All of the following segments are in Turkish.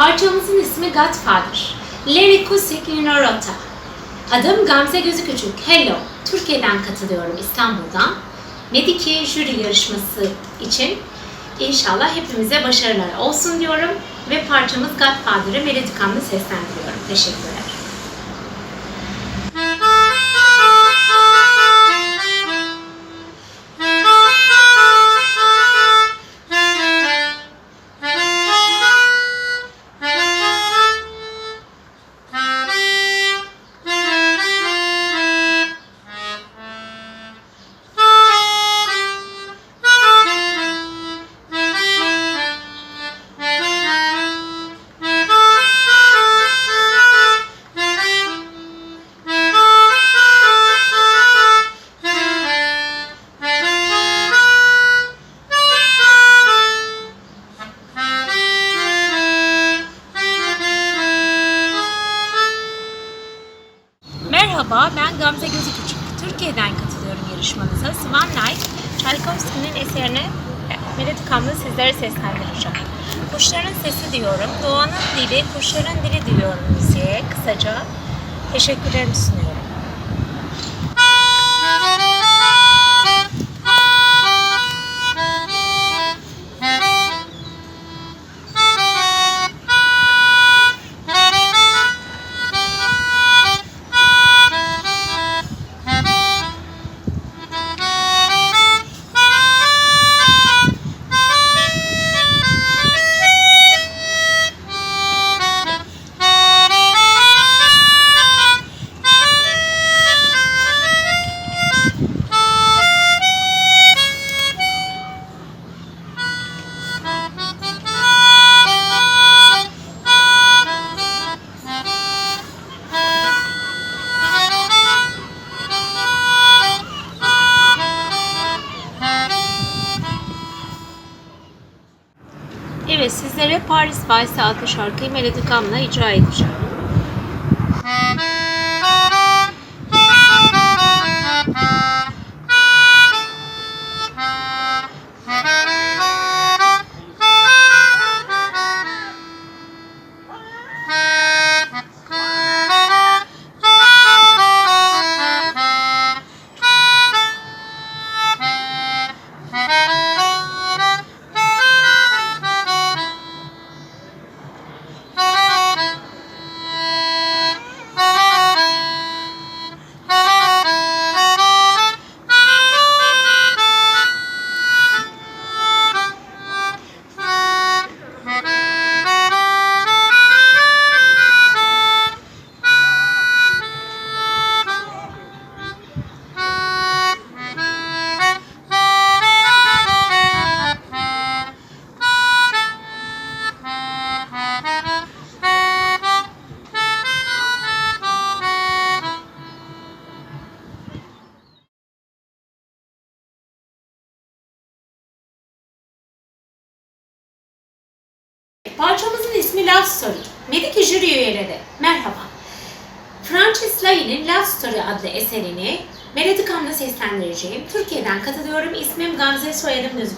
Parçamızın ismi Godfather. Lyric Music Linorota. Adım Gamze Gözü Küçük. Hello. Türkiye'den katılıyorum İstanbul'dan. Mediki jüri yarışması için inşallah hepimize başarılar olsun diyorum ve parçamız Godfather'ı Melodikam'da seslendiriyorum. Teşekkürler. Ben Gamze Gözü Küçük. Türkiye'den katılıyorum yarışmanıza. Swan Night, Tchaikovsky'nin eserini Melodikam'da sizlere seslendireceğim. Kuşların sesi diyorum, doğanın dili, kuşların dili diyorum müziğe kısaca. Teşekkürlerimi sunuyorum. Sizlere Paris Valsi adlı şarkıyı Melodikam'la icra edeceğim. Parçamızın ismi Love Story. Mediki jüri üyeleri, merhaba. Francis Lai'nin Love Story adlı eserini Melodikam'la seslendireceğim. Türkiye'den katılıyorum. İsmim Gamze, soyadım Gözü.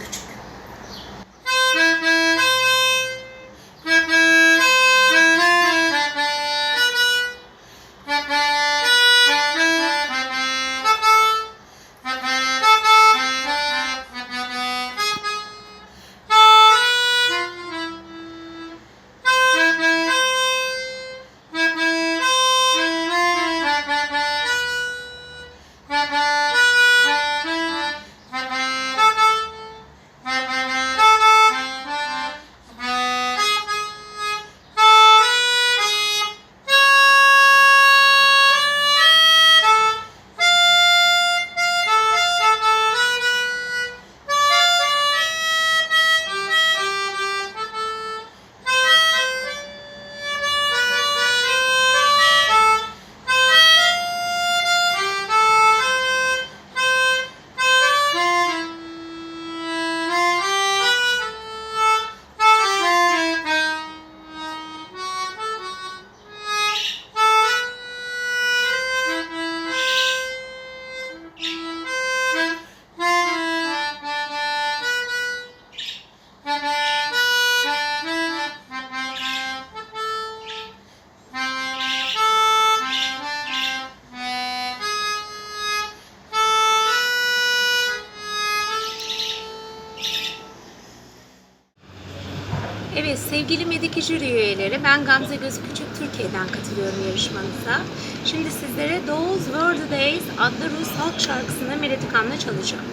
Evet sevgili Mediki jüri üyeleri ben Gamze Gözü Küçük Türkiye'den katılıyorum yarışmanıza. Şimdi sizlere Those Were the Days adlı Rus halk şarkısını melodikamla çalacağım.